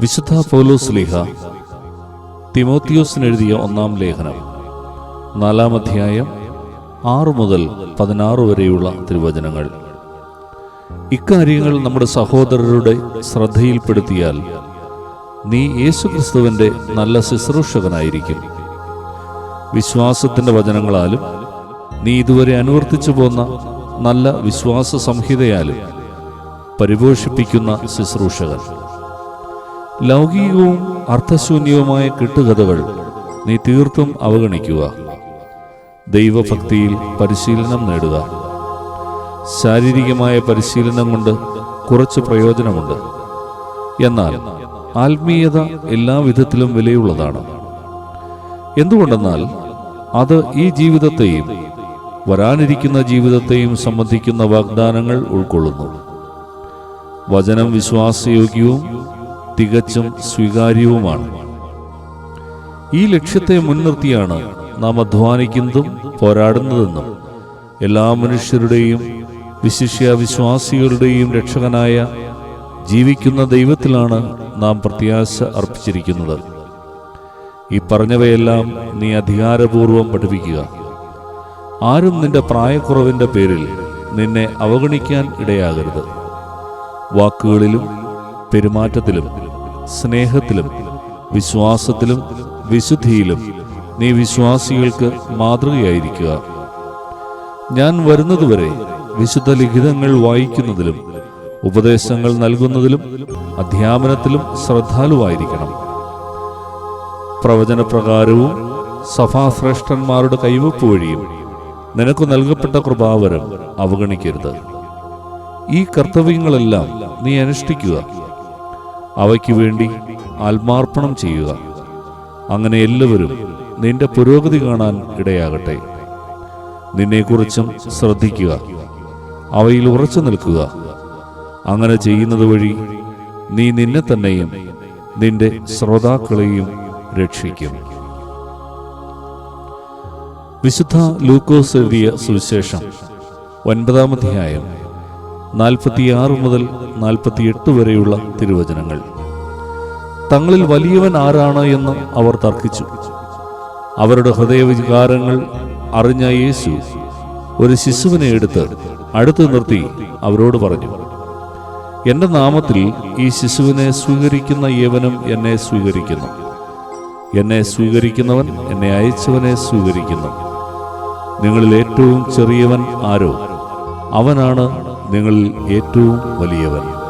വിശുദ്ധ പൗലോസ്ലിഹ തിമോത്തിയോസിന് എഴുതിയ ഒന്നാം ലേഖനം നാലാം അധ്യായം ആറ് മുതൽ പതിനാറ് വരെയുള്ള തിരുവചനങ്ങൾ. ഇക്കാര്യങ്ങൾ നമ്മുടെ സഹോദരരുടെ ശ്രദ്ധയിൽപ്പെടുത്തിയാൽ നീ യേശുക്രിസ്തുവിന്റെ നല്ല ശുശ്രൂഷകനായിരിക്കും. വിശ്വാസത്തിന്റെ വചനങ്ങളാലും നീ ഇതുവരെ അനുവർത്തിച്ചു പോന്ന നല്ല വിശ്വാസ സംഹിതയാലും പരിപോഷിപ്പിക്കുന്ന ശുശ്രൂഷകൻ. ലൗകികവും അർത്ഥശൂന്യവുമായ കെട്ടുകഥകൾ നീ തീർത്തും അവഗണിക്കുക. ദൈവഭക്തിയിൽ പരിശീലനം നേടുക. ശാരീരികമായ പരിശീലനം കൊണ്ട് കുറച്ച് പ്രയോജനമുണ്ട്. എന്നാൽ ആത്മീയത എല്ലാ വിധത്തിലും വിലയുള്ളതാണ്. എന്തുകൊണ്ടെന്നാൽ അത് ഈ ജീവിതത്തെയും വരാനിരിക്കുന്ന ജീവിതത്തെയും സംബന്ധിക്കുന്ന വാഗ്ദാനങ്ങൾ ഉൾക്കൊള്ളുന്നു. വചനം വിശ്വാസയോഗ്യവും തികച്ചും സ്വീകാര്യവുമാണ്. ഈ ലക്ഷ്യത്തെ മുൻനിർത്തിയാണ് നാം അധ്വാനിക്കുന്നതും പോരാടുന്നതെന്നും എല്ലാ മനുഷ്യരുടെയും വിശിഷ്യ വിശ്വാസികളുടെയും രക്ഷകനായ ജീവിക്കുന്ന ദൈവത്തിലാണ് നാം പ്രത്യാശ അർപ്പിച്ചിരിക്കുന്നത്. ഈ പറഞ്ഞവയെല്ലാം നീ അധികാരപൂർവം പഠിപ്പിക്കുക. ആരും നിന്റെ പ്രായക്കുറവിന്റെ പേരിൽ നിന്നെ അവഗണിക്കാൻ ഇടയാകരുത്. വാക്കുകളിലും പെരുമാറ്റത്തിലും സ്നേഹത്തിലും വിശ്വാസത്തിലും വിശുദ്ധിയിലും നീ വിശ്വാസികൾക്ക് മാതൃകയായിരിക്കുക. ഞാൻ വരുന്നതുവരെ വിശുദ്ധ ലിഖിതങ്ങൾ വായിക്കുന്നതിലും ഉപദേശങ്ങൾ നൽകുന്നതിലും അധ്യാപനത്തിലും ശ്രദ്ധാലുവായിരിക്കണം. പ്രവചനപ്രകാരവും സഭാശ്രേഷ്ഠന്മാരുടെ കൈവപ്പ് വഴിയും നിനക്ക് നൽകപ്പെട്ട കൃപാവരം അവഗണിക്കരുത്. ഈ കർത്തവ്യങ്ങളെല്ലാം നീ അനുഷ്ഠിക്കുക. അവയ്ക്ക് വേണ്ടി ആത്മാർപ്പണം ചെയ്യുക. അങ്ങനെ എല്ലാവരും നിന്റെ പുരോഗതി കാണാൻ ഇടയാകട്ടെ. നിന്നെക്കുറിച്ചും ശ്രദ്ധിക്കുക. അവയിൽ ഉറച്ചു നിൽക്കുക. അങ്ങനെ ചെയ്യുന്നത് വഴി നീ നിന്നെ തന്നെയും നിന്റെ ശ്രോതാക്കളെയും രക്ഷിക്കും. വിശുദ്ധ ലൂക്കോസ് എഴുതിയ സുവിശേഷം ഒൻപതാം അധ്യായം നാൽപ്പത്തിയാറ് മുതൽ നാൽപ്പത്തിയെട്ട് വരെയുള്ള തിരുവചനങ്ങൾ. തങ്ങളിൽ വലിയവൻ ആരാണ് എന്ന് അവർ തർക്കിച്ചു. അവരുടെ ഹൃദയവികാരങ്ങൾ അറിഞ്ഞ യേശു ഒരു ശിശുവിനെ എടുത്ത് അടുത്ത് നിർത്തി അവരോട് പറഞ്ഞു എന്റെ നാമത്തിൽ ഈ ശിശുവിനെ സ്വീകരിക്കുന്ന യവനും എന്നെ സ്വീകരിക്കുന്നു. എന്നെ സ്വീകരിക്കുന്നവൻ എന്നെ അയച്ചവനെ സ്വീകരിക്കുന്നു. നിങ്ങളിൽ ഏറ്റവും ചെറിയവൻ ആരോ? അവനാണ് നിങ്ങളിൽ ഏറ്റവും വലിയവൻ.